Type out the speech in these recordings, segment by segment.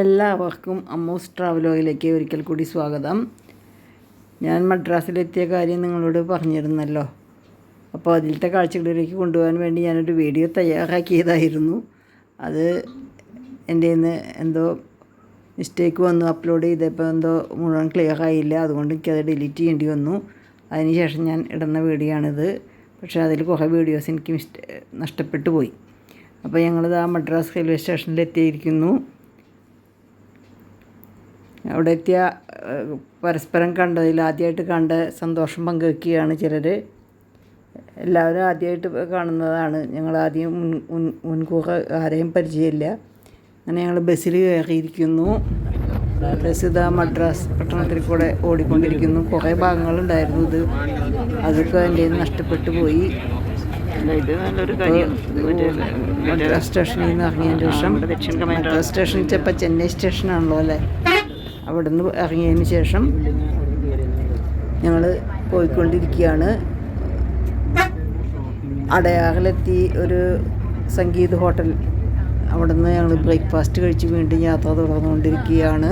എല്ലാവർക്കും അമ്മൂസ് ട്രാവലോയിലേക്ക് ഒരിക്കൽ കൂടി സ്വാഗതം. ഞാൻ മദ്രാസിലെത്തിയ കാര്യം നിങ്ങളോട് പറഞ്ഞിരുന്നല്ലോ. അപ്പോൾ അതിലത്തെ കാഴ്ചകളിലേക്ക് കൊണ്ടുപോകാൻ വേണ്ടി ഞാനൊരു വീഡിയോ തയ്യാറാക്കിയതായിരുന്നു. അത് എന്റെ നിന്ന് എന്തോ മിസ്റ്റേക്ക് വന്നു അപ്ലോഡ് ചെയ്തപ്പോൾ എന്തോ മുഴുവൻ ക്ലിയർ ആയില്ല. അതുകൊണ്ട് എനിക്കത് ഡിലീറ്റ് ചെയ്യേണ്ടി വന്നു. അതിനുശേഷം ഞാൻ ഇടുന്ന വീഡിയോ ആണിത്. പക്ഷേ അതിൽ കുറേ വീഡിയോസ് എനിക്ക് നഷ്ടപ്പെട്ടു പോയി. അപ്പോൾ ഞങ്ങളിത് ആ മദ്രാസ് റെയിൽവേ സ്റ്റേഷനിൽ എത്തിയിരിക്കുന്നു. അവിടെ എത്തിയ പരസ്പരം കണ്ടതിൽ ആദ്യമായിട്ട് കണ്ട സന്തോഷം പങ്കുവെക്കുകയാണ് ചിലർ എല്ലാവരും ആദ്യമായിട്ട് കാണുന്നതാണ്. ഞങ്ങൾ ആദ്യം മുൻ മുൻ മുൻകൂർ ആരെയും പരിചയമില്ല. അങ്ങനെ ഞങ്ങൾ ബസ്സിൽ കയറിയിരിക്കുന്നു. ബസ് ഇതാ മദ്രാസ് പട്ടണത്തിൽ കൂടെ ഓടിക്കൊണ്ടിരിക്കുന്നു. കുറേ ഭാഗങ്ങളുണ്ടായിരുന്നു ഇത്. അതൊക്കെ എന്റെ നഷ്ടപ്പെട്ടു പോയി. മദ്രാസ് സ്റ്റേഷനിൽ നിന്ന് ഇറങ്ങിയതിന് ശേഷം മദ്രാസ് സ്റ്റേഷൻ ചിലപ്പോൾ ചെന്നൈ സ്റ്റേഷനാണല്ലോ അല്ലേ? അവിടെ നിന്ന് ഇറങ്ങിയതിന് ശേഷം ഞങ്ങൾ പോയിക്കൊണ്ടിരിക്കുകയാണ്. അടയാറിലെത്തി ഒരു സംഗീത് ഹോട്ടൽ. അവിടെ നിന്ന് ഞങ്ങൾ ബ്രേക്ക്ഫാസ്റ്റ് കഴിച്ച് വീണ്ടും യാത്ര തുടർന്നുകൊണ്ടിരിക്കുകയാണ്.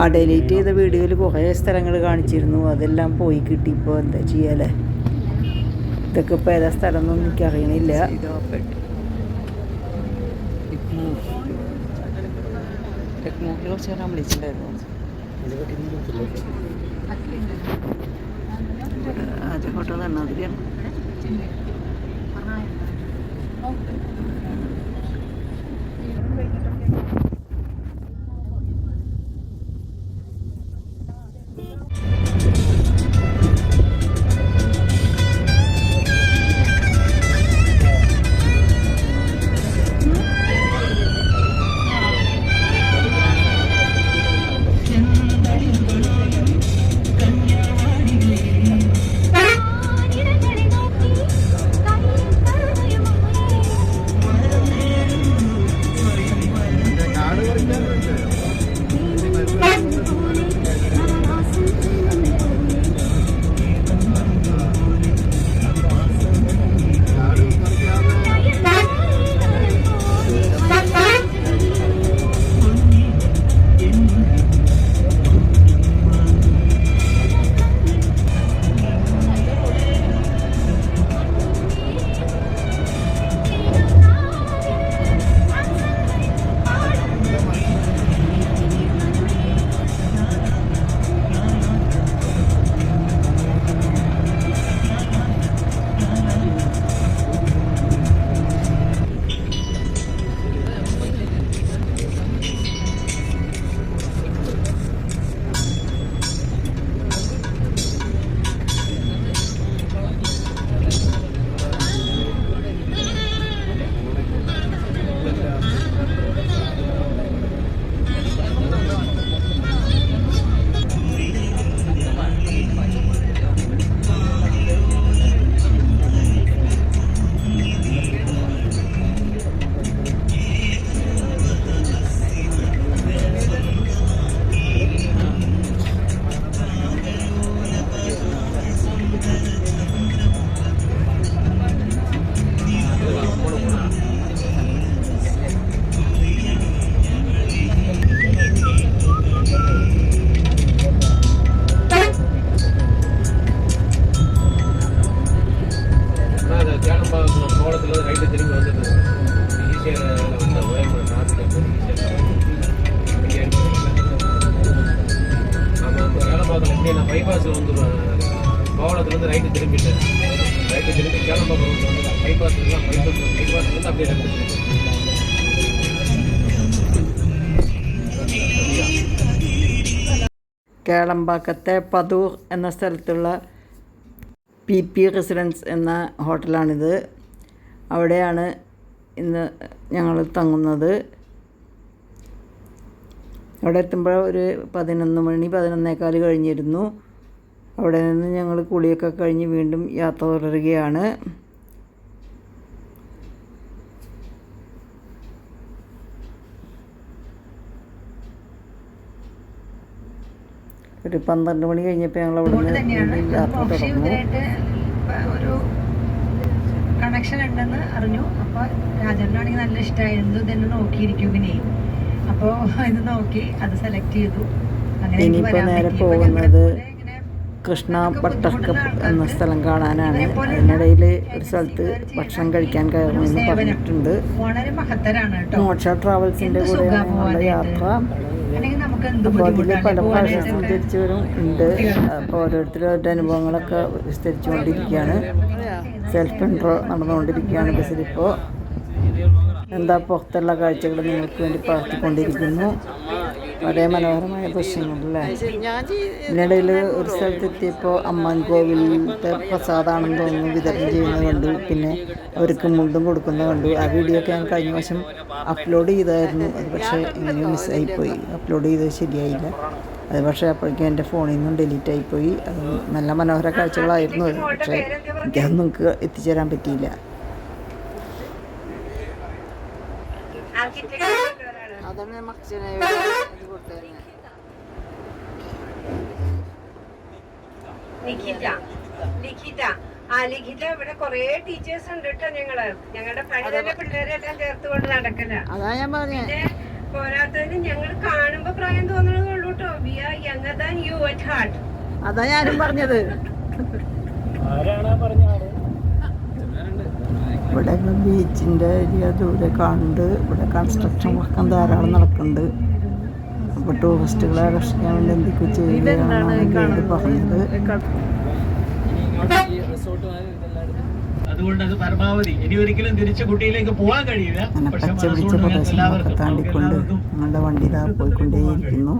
ആ ഡെലീറ്റ് ചെയ്ത വീഡിയോയിൽ കുറേ സ്ഥലങ്ങൾ കാണിച്ചിരുന്നു. അതെല്ലാം പോയി കിട്ടി. ഇപ്പോൾ എന്താ ചെയ്യാലേ? ഇതൊക്കെ ഇപ്പോൾ ഏതാ സ്ഥലം എന്നൊന്നും എനിക്കറിയണില്ല കുറച്ച് നേരം വിളിച്ചിട്ടുണ്ടായിരുന്നു ഫോട്ടോ തന്നെ ரைட்டு திரும்பி கேளம்பாக்கம் ரோட்டில் வந்து பைபாஸ்லாம் பைபாஸ் பைபாஸ்லேருந்து அப்படியே ரைட்டு திரும்பி കേളമ്പാക്കത്തെ പതൂർ എന്ന സ്ഥലത്തുള്ള പി പി റെസിഡൻസ് എന്ന ഹോട്ടലാണിത് അവിടെയാണ് ഇന്ന് ഞങ്ങൾ തങ്ങുന്നത് അവിടെ എത്തുമ്പോൾ ഒരു പതിനൊന്ന് മണി പതിനൊന്നേക്കാൽ കഴിഞ്ഞിരുന്നു അവിടെ നിന്ന് ഞങ്ങൾ കുളിയൊക്കെ കഴിഞ്ഞ് വീണ്ടും യാത്ര തുടരുകയാണ്. ഒരു പന്ത്രണ്ട് മണി കഴിഞ്ഞപ്പോൾ ഞങ്ങൾ അവിടെ നിന്ന് യാത്ര തുടർന്നു. ഒരു കണക്ഷൻ ഉണ്ടെന്ന് അറിഞ്ഞു. അപ്പോൾ രാജേട്ടനാണെങ്കിൽ നല്ല ഇഷ്ടമായിരുന്നു ഇതെന്നെ നോക്കിയിരിക്കും പിന്നെ അപ്പോൾ ഇത് നോക്കി അത് സെലക്ട് ചെയ്തു. അങ്ങനെ എനിക്ക് ഇനിയിപ്പോൾ വരാൻ നേരെ പോകുന്നത് പോലെ ബട്ടർ കൃഷ്ണ ബട്ടർകപ്പ് എന്ന സ്ഥലം കാണാനാണ്. അതിനിടയിൽ ഒരു സ്ഥലത്ത് ഭക്ഷണം കഴിക്കാൻ കയറുമെന്ന് പറഞ്ഞിട്ടുണ്ട്. മോക്ഷ ട്രാവൽസിന്റെ കൂടെ ഞങ്ങളുടെ യാത്ര. അപ്പോൾ അതിൽ പല ബുദ്ധിമുട്ടാണ് സഞ്ചരിച്ചവരും ഉണ്ട്. അപ്പോൾ ഓരോരുത്തരും അവരുടെ അനുഭവങ്ങളൊക്കെ വിസ്തരിച്ചുകൊണ്ടിരിക്കുകയാണ്. സെൽഫ് ഇൻട്രോ നടന്നുകൊണ്ടിരിക്കുകയാണ് ബസ്സിലിപ്പോൾ എന്താ പുറത്തുള്ള കാഴ്ചകൾ നിങ്ങൾക്ക് വേണ്ടി പകർത്തിക്കൊണ്ടിരിക്കുന്നു വളരെ മനോഹരമായ ദൃശ്യങ്ങളല്ലേ ഇതിനിടയിൽ ഒരു സ്ഥലത്തെത്തിയപ്പോൾ അമ്മൻ കോവിലത്തെ പ്രസാദാണെന്ന് തോന്നുന്നു വിതരണം ചെയ്യുന്നത് കണ്ടു. പിന്നെ അവർക്ക് മുണ്ടും കൊടുക്കുന്നത് കണ്ടു. ആ വീഡിയോ ഒക്കെ ഞാൻ കഴിഞ്ഞ വർഷം അപ്ലോഡ് ചെയ്തായിരുന്നു. അത് പക്ഷേ ഇങ്ങനെ മിസ്സായിപ്പോയി അപ്ലോഡ് ചെയ്തത് ശരിയായില്ല. അത് പക്ഷേ അപ്പോഴേക്കും എന്റെ ഫോണിൽ നിന്നും ഡിലീറ്റ് ആയിപ്പോയി. അത് നല്ല മനോഹര കാഴ്ചകളായിരുന്നു അത്. പക്ഷേ എനിക്കത് നിങ്ങൾക്ക് എത്തിച്ചേരാൻ പറ്റിയില്ല. അതാണ് ലിഖിത ലിഖിത ആ ലിഖിത ഇവിടെ കൊറേ ടീച്ചേഴ്സ് ഉണ്ട് കേട്ടോ ഞങ്ങൾ. ഞങ്ങളുടെ പഴയ പിള്ളേരെല്ലാം ചേർത്ത് കൊണ്ട് നടക്കല. അതാ ഞാൻ പറഞ്ഞേ. പിന്നെ പോരാത്തതിന് ഞങ്ങൾ കാണുമ്പോ പ്രായം തോന്നുന്നതേ ഉള്ളൂ കേട്ടോ we are younger than you at heart അതാ ഞാനും പറഞ്ഞത്. ഇവിടെ ബീച്ചിന്റെ ഏരിയ ദൂരെ കാണുന്നുണ്ട് ഇവിടെ കൺസ്ട്രക്ഷൻ വർക്കും ധാരാളം നടക്കുന്നുണ്ട്. അപ്പോൾ ടൂറിസ്റ്റുകളെ ആകർഷിക്കാൻ വേണ്ടി എന്തൊക്കെ ചെയ്യുകയാണെന്നാണ് ഗൈഡ് പറഞ്ഞത്. അതുകൊണ്ട് അത് പരമാവധി. ഇനി ഒരിക്കലും തിരിച്ച് കുട്ടിയിലേക്ക് പോകാൻ കഴിയില്ല. പച്ച പിടിച്ച പ്രദേശങ്ങളൊക്കെ താണ്ടിക്കൊണ്ട് ഞങ്ങളുടെ വണ്ടി ഇതാ പോയിക്കൊണ്ടേയിരിക്കുന്നു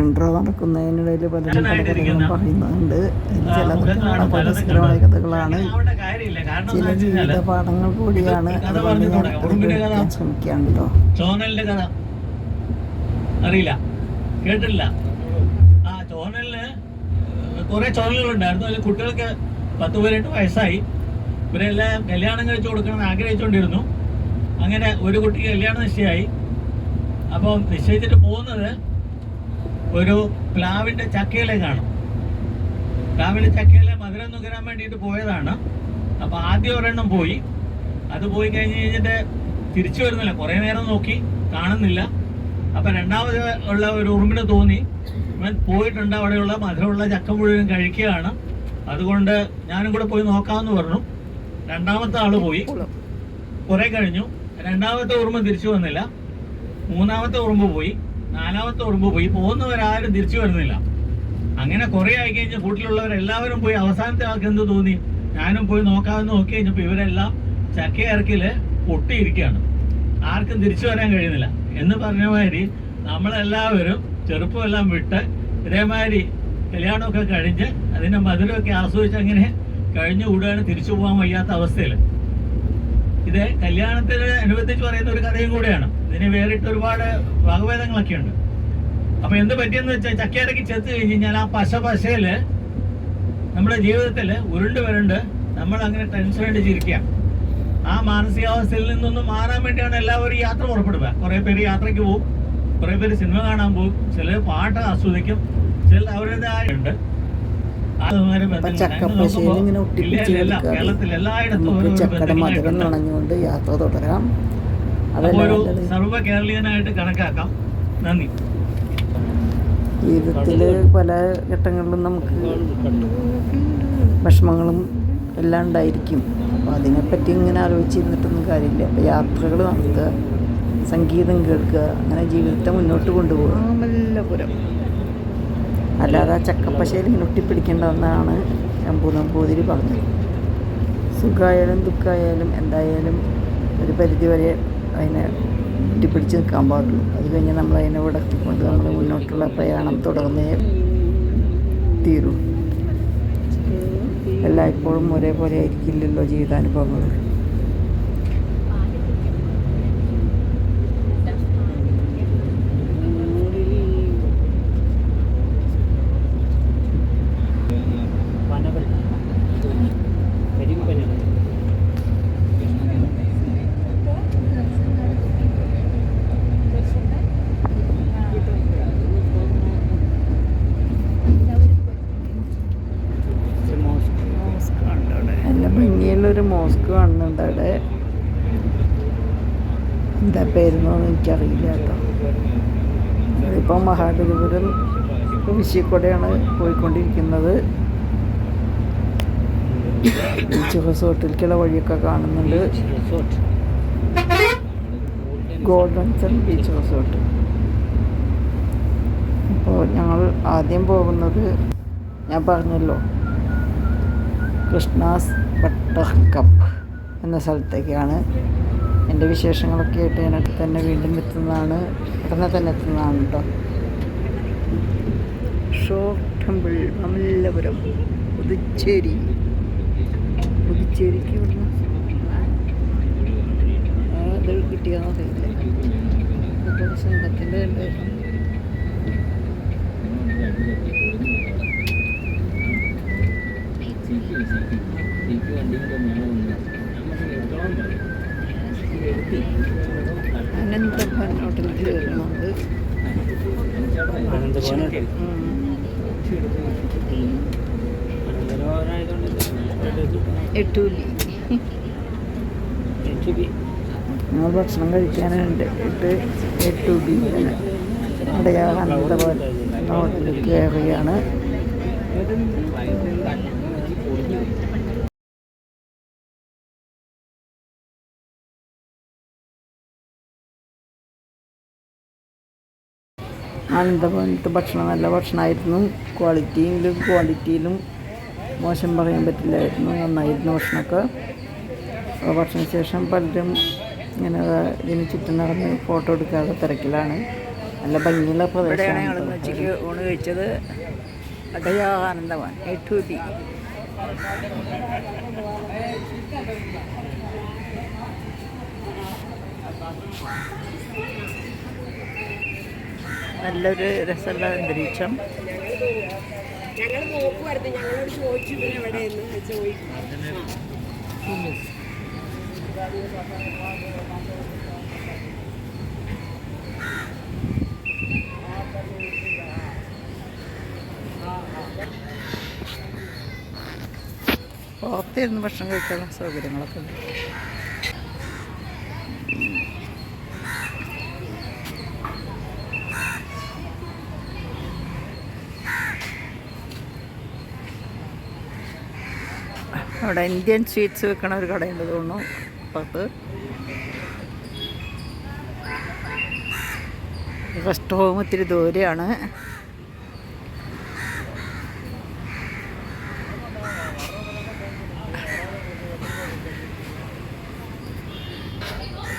ഇൻട്രോ നടക്കുന്നതിനിടയിൽ പലരും പല കഥകളും പറയുന്നുണ്ട്. ചിലതൊക്കെ രസകരമായ കണ്ടത്. കഥകളാണ്. ചില ജീവിത പാഠങ്ങൾ കൂടിയാണ് അതുകൊണ്ട് പറഞ്ഞു ഞാൻ. ശ്രമിക്കുകയാണ് കേട്ടോ ചോനലിന്റെ കഥ. അറിയില്ല. കേട്ടില്ല ആ ചോനലിന് കുറെ ചോനലുകളുണ്ടായിരുന്നു അതിൽ കുട്ടികൾക്ക് പത്ത് പതിനെട്ട് വയസ്സായി. ഇവരെല്ലാം കല്യാണം കഴിച്ചു കൊടുക്കണം ആഗ്രഹിച്ചുകൊണ്ടിരുന്നു. അങ്ങനെ ഒരു കുട്ടിക്ക് കല്യാണം നിശ്ചയമായി അപ്പം നിശ്ചയിച്ചിട്ട് പോകുന്നത് ഒരു പ്ലാവിന്റെ ചക്കയിലെ കാണും. പ്ലാവിന്റെ ചക്കയിലെ മധുരം നുകരാൻ വേണ്ടിയിട്ട് പോയതാണ്. അപ്പൊ ആദ്യം ഒരെണ്ണം പോയി. അത് പോയി കഴിഞ്ഞ് കഴിഞ്ഞിട്ട് തിരിച്ചു വരുന്നില്ല. കുറെ നേരം നോക്കി കാണുന്നില്ല. അപ്പൊ രണ്ടാമത് ഉള്ള ഒരു ഉറുമ്പിന് തോന്നി. ഇവൻ പോയിട്ടുണ്ട് അവിടെയുള്ള മധുരമുള്ള ചക്ക മുഴുവൻ കഴിക്കുകയാണ്. അതുകൊണ്ട് ഞാനും കൂടെ പോയി നോക്കാമെന്ന് പറഞ്ഞു. രണ്ടാമത്തെ ആൾ പോയി. കുറെ കഴിഞ്ഞു. രണ്ടാമത്തെ ഉറുമ്പ് തിരിച്ചു വന്നില്ല. മൂന്നാമത്തെ ഉറുമ്പ് പോയി. നാലാമത്തെ ഉറുമ്പ് പോയി. പോകുന്നവരാരും തിരിച്ചു വരുന്നില്ല. അങ്ങനെ കുറെ ആയി കഴിഞ്ഞ കൂട്ടിലുള്ളവരെല്ലാവരും പോയി. അവസാനത്തെ ആൾക്ക് എന്ത് തോന്നി? ഞാനും പോയി നോക്കാമെന്ന് നോക്കി കഴിഞ്ഞപ്പോൾ ഇവരെല്ലാം ചക്കയിറക്കിൽ പൊട്ടിയിരിക്കുകയാണ് ആർക്കും തിരിച്ചു വരാൻ കഴിയുന്നില്ല. എന്ന് പറഞ്ഞ മാതിരി നമ്മളെല്ലാവരും ചെറുപ്പമെല്ലാം വിട്ട് ഇതേമാതിരി കല്യാണമൊക്കെ കഴിഞ്ഞ് അതിന്റെ മധുരമൊക്കെ ആസ്വദിച്ച് അങ്ങനെ കഴിഞ്ഞു കൂടുകയാണ് തിരിച്ചു പോകാൻ വയ്യാത്ത അവസ്ഥയിൽ ഇത് കല്യാണത്തിന് അനുബന്ധിച്ച് പറയുന്ന ഒരു കഥയും കൂടെയാണ്. ഇതിന് വേറിട്ട് ഒരുപാട് വകഭേദങ്ങളൊക്കെ ഉണ്ട് അപ്പൊ എന്ത് പറ്റിയെന്ന് വെച്ചാൽ ചക്കയിടയ്ക്ക് ചെത്ത് കഴിഞ്ഞ് കഴിഞ്ഞാൽ ആ പശ പശയിൽ നമ്മുടെ ജീവിതത്തിൽ ഉരുണ്ട് വരണ്ട് നമ്മൾ അങ്ങനെ ടെൻഷൻ അടിച്ചിരിക്കുക ആ മാനസികാവസ്ഥയിൽ നിന്നൊന്നും മാറാൻ വേണ്ടിയാണ് എല്ലാവരും യാത്ര പുറപ്പെടുക. കുറെ പേര് യാത്രയ്ക്ക് പോകും കുറെ പേര് സിനിമ കാണാൻ പോകും ചില പാട്ട് ആസ്വദിക്കും. ചില അവരുടേതായുണ്ട് കേരളത്തിൽ എല്ലായിടത്തും മധുരം. യാത്ര തുടരാം. സർവ കേരളീയനായിട്ട് കണക്കാക്കാം. നന്ദി. ജീവിതത്തിൽ പല ഘട്ടങ്ങളിലും നമുക്ക് വിഷമങ്ങളും എല്ലാം ഉണ്ടായിരിക്കും. അപ്പോൾ അതിനെപ്പറ്റി ഇങ്ങനെ ആലോചിച്ചിരുന്നിട്ടൊന്നും കാര്യമില്ല. അപ്പോൾ യാത്രകൾ നടത്തുക സംഗീതം കേൾക്കുക അങ്ങനെ ജീവിതത്തെ മുന്നോട്ട് കൊണ്ടുപോകുക മല്ലപുരം അല്ലാതെ ആ ചക്കപ്പശയിൽ ഇങ്ങനെ ഒട്ടിപ്പിടിക്കേണ്ടതെന്നാണ് ശംഭു നമ്പൂതിരി പറഞ്ഞത്. സുഖമായാലും ദുഃഖമായാലും എന്തായാലും ഒരു പരിധിവരെ അതിനെ ഒട്ടിപ്പിടിച്ച് നിൽക്കാൻ പാടുള്ളൂ. അത് കഴിഞ്ഞ് നമ്മൾ അതിനെ വിടത്തിക്കൊണ്ട് നമ്മൾ മുന്നോട്ടുള്ള പ്രയാണം തുടർന്നേ തീരൂ. എല്ലായ്പ്പോഴും ഒരേപോലെ ആയിരിക്കില്ലല്ലോ ജീവിതാനുഭവങ്ങൾ മോസ്ക് കാണുന്നുണ്ട് അവിടെ. എന്താ പേരുന്നോന്ന് എനിക്കറിയില്ല കേട്ടോ. ഇപ്പോൾ മഹാബലിപുരം വിശിക്കൂടെയാണ് പോയിക്കൊണ്ടിരിക്കുന്നത്. ബീച്ച് റിസോർട്ടിലേക്കുള്ള വഴിയൊക്കെ കാണുന്നുണ്ട്. ഗോൾഡൻ സൺ ബീച്ച് റിസോർട്ട് അപ്പോൾ ഞങ്ങൾ ആദ്യം പോകുന്നത് ഞാൻ പറഞ്ഞല്ലോ കൃഷ്ണാസ് ബട്ടർ കപ്പ് എന്ന സ്ഥലത്തേക്കാണ് എന്റെ വിശേഷങ്ങളൊക്കെ ആയിട്ട് ഞാൻ തന്നെ വീണ്ടും എത്തുന്നതാണ് ഉടനെ തന്നെ എത്തുന്നതാണ് കേട്ടോ ഷോ ടെമ്പിൾ മമല്ലപുരം പുതുച്ചേരി. പുതുച്ചേരിക്ക് ഇവിടുന്ന് ആ ഇത് കിട്ടിയാന്ന് അറിയില്ല. സംഘത്തിന്റെ ഉണ്ടായിരുന്നു അനന്തഭവൻ ഹോട്ടലിൽ കയറുന്നുണ്ട് എട്ടൂലി ഞങ്ങൾ ഭക്ഷണം കഴിക്കാനുണ്ട്. എട്ട് എട്ടു അവിടെ അടയാളം അനന്തപുരം ഹോട്ടലിൽ കയറുകയാണ്. അനന്തഭവനത്തെ ഭക്ഷണം നല്ല ഭക്ഷണമായിരുന്നു ക്വാളിറ്റിയിലും ക്വാളിറ്റിയിലും മോശം പറയാൻ പറ്റില്ലായിരുന്നു. നന്നായിരുന്നു ഭക്ഷണമൊക്കെ. ഭക്ഷണ ശേഷം പലരും ഇങ്ങനെ ഇതിന് ചുറ്റും നടന്ന് ഫോട്ടോ എടുക്കാതെ തിരക്കിലാണ്. നല്ല ഭംഗിയുള്ള പ്രദേശമാണ് ഞങ്ങൾ ഉച്ചയ്ക്ക് ഊണ് കഴിച്ചത്. അടയാ ആനന്ദവാൻ എട്ടൂട്ടി നല്ലൊരു രസമുള്ള അന്തരീക്ഷം. ഞങ്ങൾ നോക്കുമായിരുന്നു ഞങ്ങളോട് ചോദിച്ചു എവിടെയെന്ന്. ചോദിക്കും പുറത്തിരുന്ന് ഭക്ഷണം കഴിക്കാനുള്ള സൗകര്യങ്ങളൊക്കെ ഉണ്ട്. അവിടെ ഇന്ത്യൻ സ്വീറ്റ്സ് വെക്കണ ഒരു കടയുണ്ട് തോന്നുന്നു അപ്പത്ത് റെസ്റ്റ് ഹോം ഇത്തിരി ദൂരെയാണ്.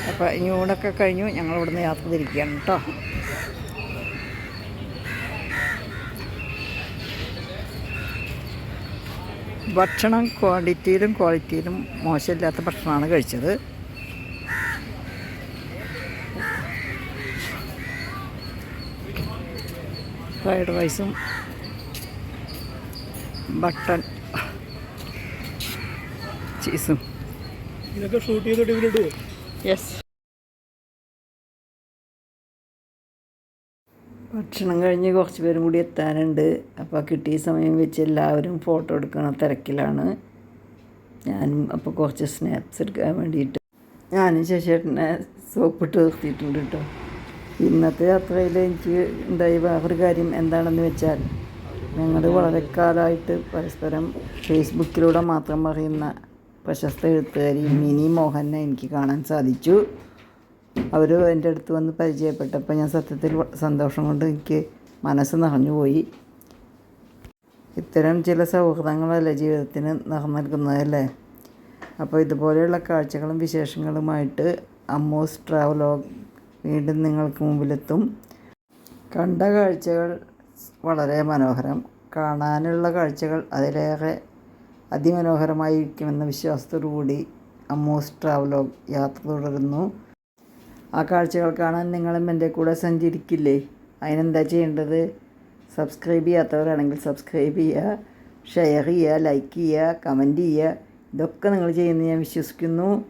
അപ്പോൾ ഇനി ഊണൊക്കെ കഴിഞ്ഞു. ഞങ്ങളിവിടുന്ന് യാത്ര തിരിക്കുകയാണ് കേട്ടോ. ഭക്ഷണം ക്വാണ്ടിറ്റിയിലും ക്വാളിറ്റിയിലും മോശമില്ലാത്ത ഭക്ഷണമാണ് കഴിച്ചത്. ഫ്രൈഡ് റൈസും ബട്ടൺ ചീസും. ഇതൊക്കെ ഷൂട്ട് ചെയ്തിട്ട് ഇവരിടുവോ യെസ്. ഭക്ഷണം കഴിഞ്ഞ് കുറച്ച് പേരും കൂടി എത്താനുണ്ട്. അപ്പോൾ കിട്ടിയ സമയം വെച്ച് എല്ലാവരും ഫോട്ടോ എടുക്കണ തിരക്കിലാണ്. ഞാനും അപ്പോൾ കുറച്ച് സ്നാപ്സ് എടുക്കാൻ വേണ്ടിയിട്ട് ഞാനും ശശിയേട്ടനെ സോപ്പിട്ട് നിർത്തിയിട്ടുണ്ട് കേട്ടോ ഇന്നത്തെ യാത്രയിൽ എനിക്ക് ഉണ്ടായ വേറൊരു കാര്യം എന്താണെന്ന് വെച്ചാൽ ഞങ്ങൾ വളരെ കാലമായിട്ട് പരസ്പരം ഫേസ്ബുക്കിലൂടെ മാത്രം പറയുന്ന പ്രശസ്ത എഴുത്തുകാരി മിനി മോഹനെ എനിക്ക് കാണാൻ സാധിച്ചു. അവർ എന്റെ അടുത്ത് വന്ന് പരിചയപ്പെട്ടപ്പോൾ ഞാൻ സത്യത്തിൽ സന്തോഷം കൊണ്ട് എനിക്ക് മനസ്സ് നിറഞ്ഞുപോയി ഇത്തരം ചില സൗഹൃദങ്ങളല്ലേ ജീവിതത്തിന് നിറം നൽകുന്നതല്ലേ? അപ്പോൾ ഇതുപോലെയുള്ള കാഴ്ചകളും വിശേഷങ്ങളുമായിട്ട് അമ്മൂസ് ട്രാവലോഗ് വീണ്ടും നിങ്ങൾക്ക് മുമ്പിലെത്തും. കണ്ട കാഴ്ചകൾ വളരെ മനോഹരം. കാണാനുള്ള കാഴ്ചകൾ അതിലേറെ അതിമനോഹരമായിരിക്കുമെന്ന വിശ്വാസത്തോടു കൂടി അമ്മൂസ് ട്രാവലോഗ് യാത്ര തുടരുന്നു. ആ കാഴ്ചകൾ കാണാൻ നിങ്ങളും എന്റെ കൂടെ സഞ്ചരിക്കില്ലേ? അതിനെന്താ ചെയ്യേണ്ടത്? സബ്സ്ക്രൈബ് ചെയ്യാത്തവരാണെങ്കിൽ സബ്സ്ക്രൈബ് ചെയ്യുക ഷെയർ ചെയ്യുക ലൈക്ക് ചെയ്യുക കമന്റ് ചെയ്യുക. ഇതൊക്കെ നിങ്ങൾ ചെയ്യുമെന്ന് ഞാൻ വിശ്വസിക്കുന്നു.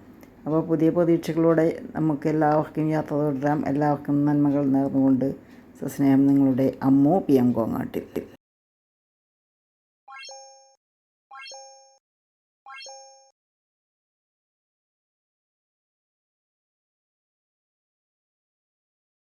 അപ്പോൾ പുതിയ പ്രതീക്ഷകളോടെ നമുക്ക് എല്ലാവർക്കും യാത്ര തുടരാം. എല്ലാവർക്കും നന്മകൾ നേർന്നുകൊണ്ട്. സ്നേഹം നിങ്ങളുടെ അമ്മു പി എം കോങ്ങാട്ടിൽ